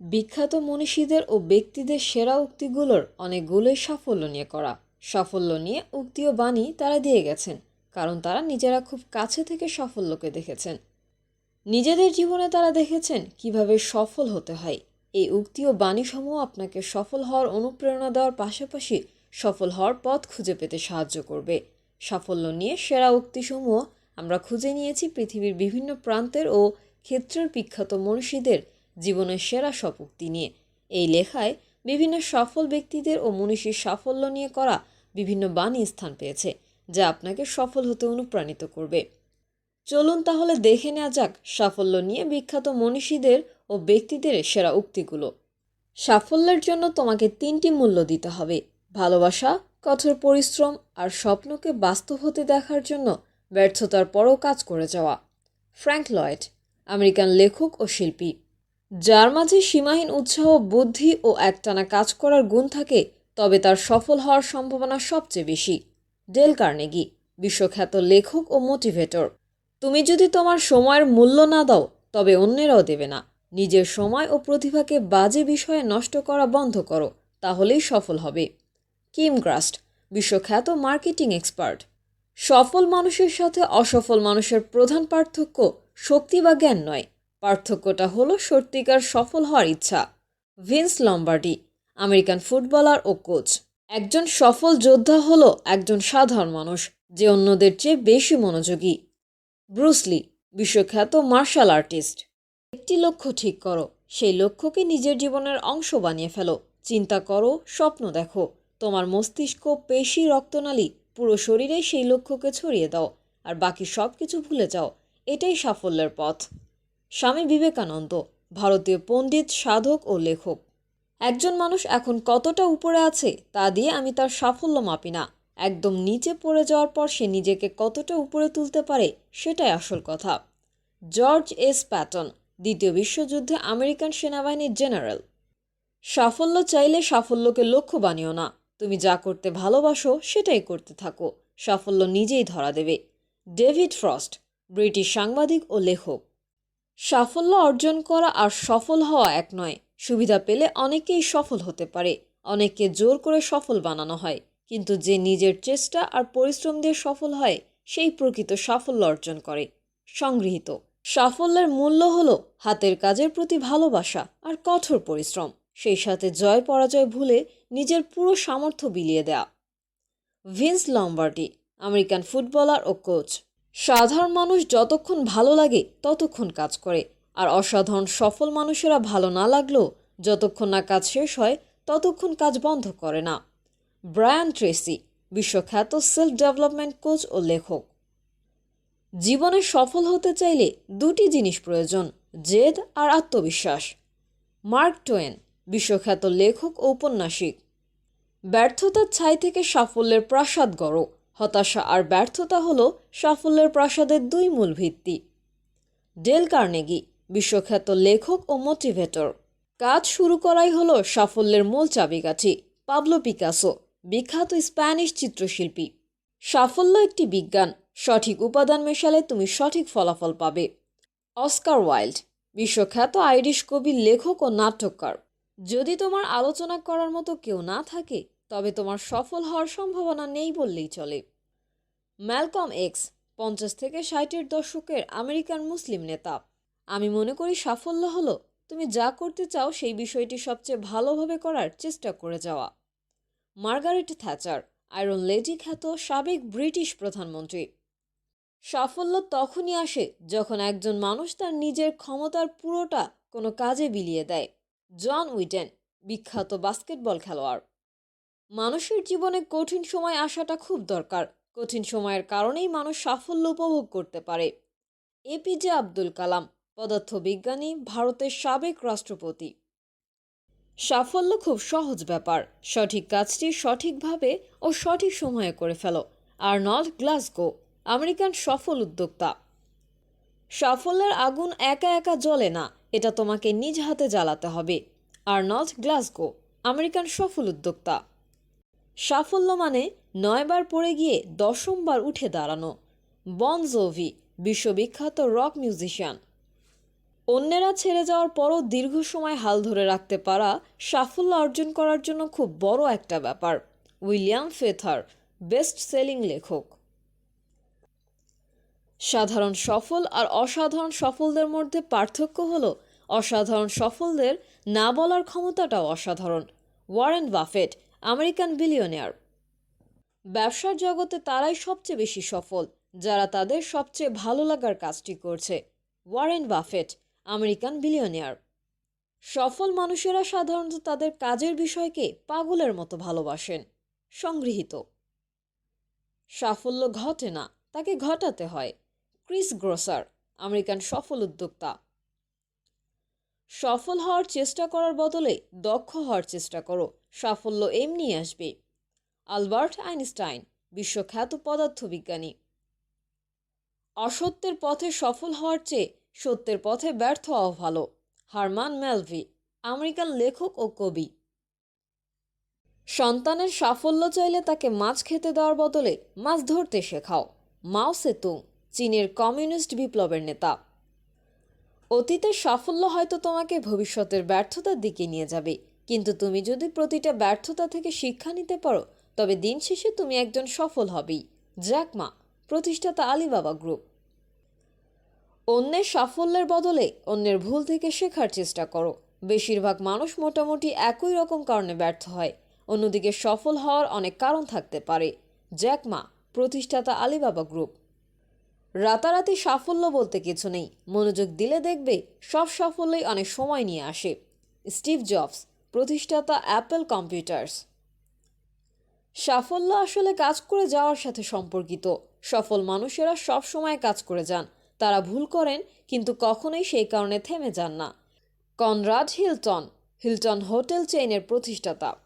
বিখ্যাত মনীষীদের ও ব্যক্তিদের সেরা উক্তিগুলোর অনেকগুলোই সাফল্য নিয়ে করা। সাফল্য নিয়ে উক্তি ও বাণী তারা দিয়ে গেছেন, কারণ তারা নিজেরা খুব কাছে থেকে সাফল্যকে দেখেছেন। নিজেদের জীবনে তারা দেখেছেন কীভাবে সফল হতে হয়। এই উক্তি ও বাণীসমূহ আপনাকে সফল হওয়ার অনুপ্রেরণা দেওয়ার পাশাপাশি সফল হওয়ার পথ খুঁজে পেতে সাহায্য করবে। সাফল্য নিয়ে সেরা উক্তিসমূহ আমরা খুঁজে নিয়েছি পৃথিবীর বিভিন্ন প্রান্তের ও ক্ষেত্রের বিখ্যাত মনীষীদের জীবনের সেরা সব নিয়ে। এই লেখায় বিভিন্ন সফল ব্যক্তিদের ও মনীষীর সাফল্য নিয়ে করা বিভিন্ন বাণী স্থান পেয়েছে, যা আপনাকে সফল হতে অনুপ্রাণিত করবে। চলুন তাহলে দেখে নেওয়া যাক সাফল্য নিয়ে বিখ্যাত মনীষীদের ও ব্যক্তিদের সেরা উক্তিগুলো। সাফল্যের জন্য তোমাকে তিনটি মূল্য দিতে হবে। ভালোবাসা, কঠোর পরিশ্রম আর স্বপ্নকে বাস্তব হতে দেখার জন্য ব্যর্থতার পরও কাজ করে যাওয়া। ফ্র্যাঙ্ক লয়েড, আমেরিকান লেখক ও শিল্পী। যার মাঝে সীমাহীন উৎসাহ, বুদ্ধি ও একটানা কাজ করার গুণ থাকে, তবে তার সফল হওয়ার সম্ভাবনা সবচেয়ে বেশি। ডেল কার্নেগি, বিশ্বখ্যাত লেখক ও মোটিভেটর। তুমি যদি তোমার সময়ের মূল্য না দাও, তবে অন্যেরাও দেবে না। নিজের সময় ও প্রতিভাকে বাজে বিষয়ে নষ্ট করা বন্ধ করো, তাহলেই সফল হবে। কিম গ্রাস্ট, বিশ্বখ্যাত মার্কেটিং এক্সপার্ট। সফল মানুষের সাথে অসফল মানুষের প্রধান পার্থক্য শক্তি বা জ্ঞান নয়। পার্থক্যটা হলো সত্যিকার সফল হওয়ার ইচ্ছা। ভিন্স লম্বার্ডি, আমেরিকান ফুটবলার ও কোচ। একজন সফল যোদ্ধা হলো একজন সাধারণ মানুষ, যে অন্যদের চেয়ে বেশি মনোযোগী। ব্রুসলি বিশ্বখ্যাত মার্শাল আর্টিস্ট। একটি লক্ষ্য ঠিক করো, সেই লক্ষ্যকে নিজের জীবনের অংশ বানিয়ে ফেলো। চিন্তা করো, স্বপ্ন দেখো। তোমার মস্তিষ্ক, পেশি, রক্তনালী পুরো শরীরে সেই লক্ষ্যকে ছড়িয়ে দাও। আর বাকি সব কিছু ভুলে যাও। এটাই সাফল্যের পথ। স্বামী বিবেকানন্দ, ভারতীয় পণ্ডিত, সাধক ও লেখক। একজন মানুষ এখন কতটা উপরে আছে তা দিয়ে আমি তার সাফল্য মাপি না। একদম নিচে পড়ে যাওয়ার পর সে নিজেকে কতটা উপরে তুলতে পারে সেটাই আসল কথা। জর্জ এস প্যাটন, দ্বিতীয় বিশ্বযুদ্ধে আমেরিকান সেনাবাহিনীর জেনারেল। সাফল্য চাইলে সাফল্যকে লক্ষ্য বানিও না। তুমি যা করতে ভালোবাসো সেটাই করতে থাকো। সাফল্য নিজেই ধরা দেবে। ডেভিড ফ্রস্ট, ব্রিটিশ সাংবাদিক ও লেখক। সাফল্য অর্জন করা আর সফল হওয়া এক নয়। সুবিধা পেলে অনেকেই সফল হতে পারে। অনেককে জোর করে সফল বানানো হয়। কিন্তু যে নিজের চেষ্টা আর পরিশ্রম দিয়ে সফল হয়, সেই প্রকৃত সাফল্য অর্জন করে। সংগৃহীত। সাফল্যের মূল্য হলো হাতের কাজের প্রতি ভালোবাসা আর কঠোর পরিশ্রম। সেই সাথে জয় পরাজয় ভুলে নিজের পুরো সামর্থ্য বিলিয়ে দেয়া। ভিন্স লম্বার্ডি আমেরিকান ফুটবলার ও কোচ। সাধারণ মানুষ যতক্ষণ ভালো লাগে, ততক্ষণ কাজ করে। আর অসাধারণ সফল মানুষেরা ভালো না লাগলেও যতক্ষণ না কাজ শেষ হয়, ততক্ষণ কাজ বন্ধ করে না। ব্রায়ান ট্রেসি, বিশ্বখ্যাত সেলফ ডেভেলপমেন্ট কোচ ও লেখক। জীবনে সফল হতে চাইলে দুটি জিনিস প্রয়োজন, জেদ আর আত্মবিশ্বাস। মার্ক টোয়েন, বিশ্বখ্যাত লেখক ঔপন্যাসিক ব্যর্থতার ছাই থেকে সাফল্যের প্রাসাদ গড়ো। হতাশা আর ব্যর্থতা হল সাফল্যের প্রাসাদের দুই মূল ভিত্তি। ডেল কার্নেগি, বিশ্বখ্যাত লেখক ও মোটিভেটর। কাজ শুরু করাই হল সাফল্যের মূল চাবিকাঠি, পাবলো পিকাসো, বিখ্যাত স্প্যানিশ চিত্রশিল্পী। সাফল্য একটি বিজ্ঞান, সঠিক উপাদান মেশালে তুমি সঠিক ফলাফল পাবে। অস্কার ওয়াইল্ড, বিশ্বখ্যাত আইরিশ কবি, লেখক ও নাট্যকার। যদি তোমার আলোচনা করার মতো কেউ না থাকে তবে তোমার সফল হওয়ার সম্ভাবনা নেই বললেই চলে। ম্যালকম এক্স, পঞ্চাশ থেকে ষাটের দশকের আমেরিকান মুসলিম নেতা। আমি মনে করি সাফল্য হলো তুমি যা করতে চাও সেই বিষয়টি সবচেয়ে ভালোভাবে করার চেষ্টা করে যাওয়া। মার্গারেট থ্যাচার, আয়রন লেডি খ্যাত সাবেক ব্রিটিশ প্রধানমন্ত্রী। সাফল্য তখনই আসে যখন একজন মানুষ তার নিজের ক্ষমতার পুরোটা কোনো কাজে বিলিয়ে দেয়। জন উইটেন, বিখ্যাত বাস্কেটবল খেলোয়াড়। মানুষের জীবনে কঠিন সময় আসাটা খুব দরকার। কঠিন সময়ের কারণেই মানুষ সাফল্য উপভোগ করতে পারে। এপিজে আব্দুল কালাম, পদার্থবিজ্ঞানী, ভারতের সাবেক রাষ্ট্রপতি। সাফল্য খুব সহজ ব্যাপার। সঠিক কাজটি সঠিকভাবে ও সঠিক সময়ে করে ফেলো। আর্নল্ড গ্লাসগো, আমেরিকান সফল উদ্যোক্তা। সাফল্যের আগুন একা একা জ্বলে না, এটা তোমাকে নিজ হাতে জ্বালাতে হবে। আর্নল্ড গ্লাসগো, আমেরিকান সফল উদ্যোক্তা। সাফল্য মানে নয়বার পড়ে গিয়ে দশমবার উঠে দাঁড়ানো। বন জোভি, বিশ্ববিখ্যাত রক মিউজিশিয়ান। অন্যেরা ছেড়ে যাওয়ার পরও দীর্ঘ সময় হাল ধরে রাখতে পারা সাফল্য অর্জন করার জন্য খুব বড় একটা ব্যাপার, উইলিয়াম ফেথার বেস্ট সেলিং লেখক। সাধারণ সফল আর অসাধারণ সফলদের মধ্যে পার্থক্য হল, অসাধারণ সফলদের না বলার ক্ষমতাটাও অসাধারণ। Warren Buffett American billionaire. ব্যবসার জগতে তারাই সবচেয়ে বেশি সফল, যারা তাদের সবচেয়ে ভালো লাগার কাজটি করছে। Warren Buffett, American billionaire. সফল মানুষেরা সাধারণত তাদের কাজের বিষয়কে পাগলের মতো ভালোবাসেন, সংগৃহীত। সাফল্য ঘটে না, তাকে ঘটাতে হয়। ক্রিস গ্রোসার, আমেরিকান সফল উদ্যোক্তা। সফল হওয়ার চেষ্টা করার বদলে দক্ষ হওয়ার চেষ্টা করো সাফল্য এমনি আসবে। আলবার্ট আইনস্টাইন, বিশ্বখ্যাত পদার্থবিজ্ঞানী। অসত্যের পথে সফল হওয়ার চেয়ে সত্যের পথে ব্যর্থ হওয়া ভালো। হারমান ম্যালভি, আমেরিকান লেখক ও কবি। সন্তানের সাফল্য চাইলে তাকে মাছ খেতে দেওয়ার বদলে মাছ ধরতে শেখাও। মাও সেতুং, চীনের কমিউনিস্ট বিপ্লবের নেতা। অতীতের সাফল্য হয়তো তোমাকে ভবিষ্যতের ব্যর্থতার দিকে নিয়ে যাবে। কিন্তু তুমি যদি প্রতিটা ব্যর্থতা থেকে শিক্ষা নিতে পারো, তবে দিন শেষে তুমি একজন সফল হবেই। জ্যাকমা প্রতিষ্ঠাতা আলিবাবা গ্রুপ। অন্যের সাফল্যের বদলে অন্যের ভুল থেকে শেখার চেষ্টা করো। বেশিরভাগ মানুষ মোটামুটি একই রকম কারণে ব্যর্থ হয়। অন্যদিকে সফল হওয়ার অনেক কারণ থাকতে পারে। জ্যাকমা প্রতিষ্ঠাতা আলিবাবা গ্রুপ। রাতারাতি সাফল্য বলতে কিছু নেই। মনোযোগ দিলে দেখবে সব সাফল্যই অনেক সময় নিয়ে আসে। স্টিভ জবস প্রতিষ্ঠাতা অ্যাপেল কম্পিউটার্স। সাফল্য আসলে কাজ করে যাওয়ার সাথে সম্পর্কিত। সফল মানুষেরা সব সময় কাজ করে যান। তারা ভুল করেন, কিন্তু কখনোই সেই কারণে থেমে যান না। কনরাড হিলটন হিলটন হোটেল চেইনের প্রতিষ্ঠাতা।